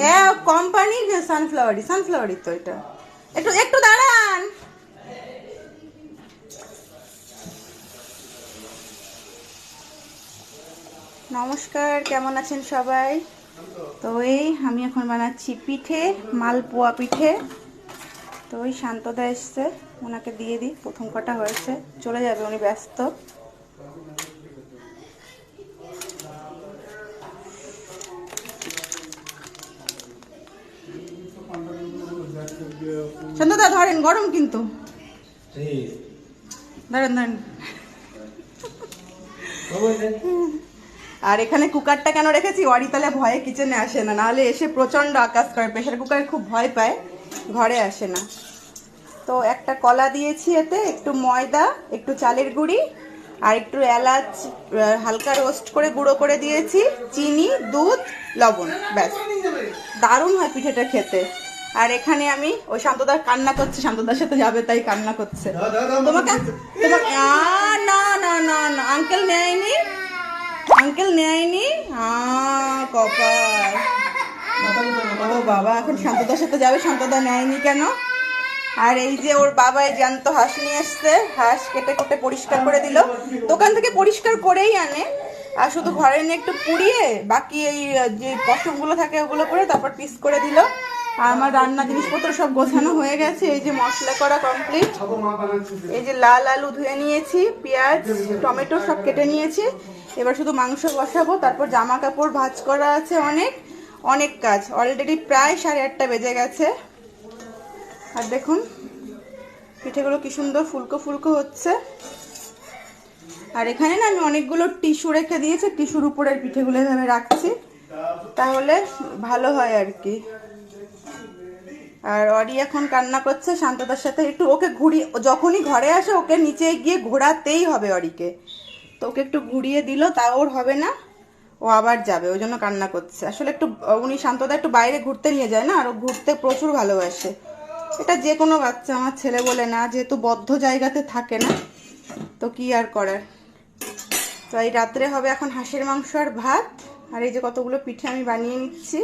হ্যাঁ কোম্পানির সানফ্লাওয়ারই সানফ্লাওয়ারই তো এটা। একটু একটু দাঁড়ান। নমস্কার, কেমন আছেন সবাই? তো এই আমি এখন বানাচ্ছি পিঠে, মালপোয়া পিঠে। তো ওই শান্তদা এসছে, ওনাকে দিয়ে দিই, প্রথম কটা হয়েছে, চলে যাবে, উনি ব্যস্ত। শান্তদা ধরেন গরম কিন্তু। ধরেন ধরেন। আর এখানে কুকারটা কেন রেখেছি? ওয়ারি তাহলে ভয়ে কিচেনে আসে না। নাহলে এসে প্রচণ্ড আকাশ করে প্রেশার কুকারে খুব ভয় পায় ঘরে আসে না। তো একটা কলা দিয়েছি এতে একটু ময়দা একটু চালের গুঁড়ি আর একটু এলাচ হালকা রোস্ট করে গুঁড়ো করে দিয়েছি চিনি দুধ লবণ ব্যাস। দারুণ হয় পিঠেটা খেতে। আর এখানে আমি ওই শান্তদার কান্না করছে শান্তদার সাথে যাবে তাই কান্না করছে। তোমাকে তোমাকে আ, না না না না আঙ্কেল নেয়নি। আঙ্কেল নেয়নি? আ কপাল। ও বাবা এখন শান্তদার সাথে যাবে শান্তদা নেয়নি কেন? আর এই যে ওর বাবা এই জ্যান্ত হাঁস নিয়ে এসছে হাঁস কেটে কেটে পরিষ্কার করে দিল। দোকান থেকে পরিষ্কার করেই আনে। আর শুধু ঘরে নিয়ে একটু পুড়িয়ে বাকি এই যে পশমগুলো থাকে ওগুলো করে তারপর পিস করে দিল। আর আমার রান্না জিনিসপত্র সব গোছানো হয়ে গেছে। এই যে মশলা করা কমপ্লিট এই যে লাল আলু ধুয়ে নিয়েছি, পেঁয়াজ, টমেটো সব কেটে নিয়েছি। এবার শুধু মাংস বসাবো, তারপর জামা কাপড় ভাজ করা আছে অনেক। অনেক কাজ। অলরেডি প্রায় সাড়ে আটটা বেজে গেছে। আর দেখুন, পিঠেগুলো কি সুন্দর ফুলকো ফুলকো হচ্ছে। আর এখানে না আমি অনেকগুলো টিস্যু রেখে দিয়েছি, টিস্যুর উপরের পিঠেগুলো এভাবে রাখছি। তাহলে ভালো হয় আর কি। আর অরি এখন কান্না করছে, শান্ততার সাথে একটু ওকে ঘুরি, যখনই ঘরে আসে ওকে নিচে গিয়ে ঘোরাতেই হবে অরিকে তো ওকে একটু ঘুরিয়ে দিল, তা ওর হবে না, ও আবার যাবে, ওই জন্য কান্না করছে। আসলে একটু, উনি শান্তদা একটু বাইরে ঘুরতে নিয়ে যায় না, আর ও ঘুরতে প্রচুর ভালোবাসে। এটা যে কোনো বাচ্চা, আমার ছেলে বলে না, যেহেতু বদ্ধ জায়গাতে থাকে না, তো কি আর করার? তো এই রাত্রে হবে এখন হাঁসের মাংস আর ভাত, আর এই যে কতগুলো পিঠে আমি বানিয়ে নিচ্ছি।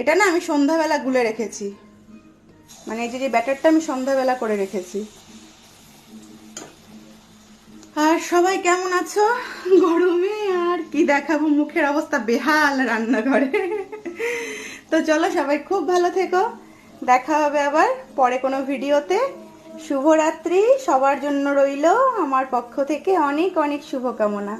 এটা না আমি সন্ধ্যাবেলা গুলে রেখেছি। মানে এই যে ব্যাটারটা আমি সন্ধ্যাবেলা করে রেখেছি। আর সবাই কেমন আছো? গরমে আর কি দেখাবো? মুখের অবস্থা বেহাল রান্নাঘরে। তো চলো সবাই খুব ভালো থেকো। দেখা হবে আবার পরে কোনো ভিডিওতে। শুভরাত্রি। সবার জন্য রইল। আমার পক্ষ থেকে অনেক অনেক শুভকামনা।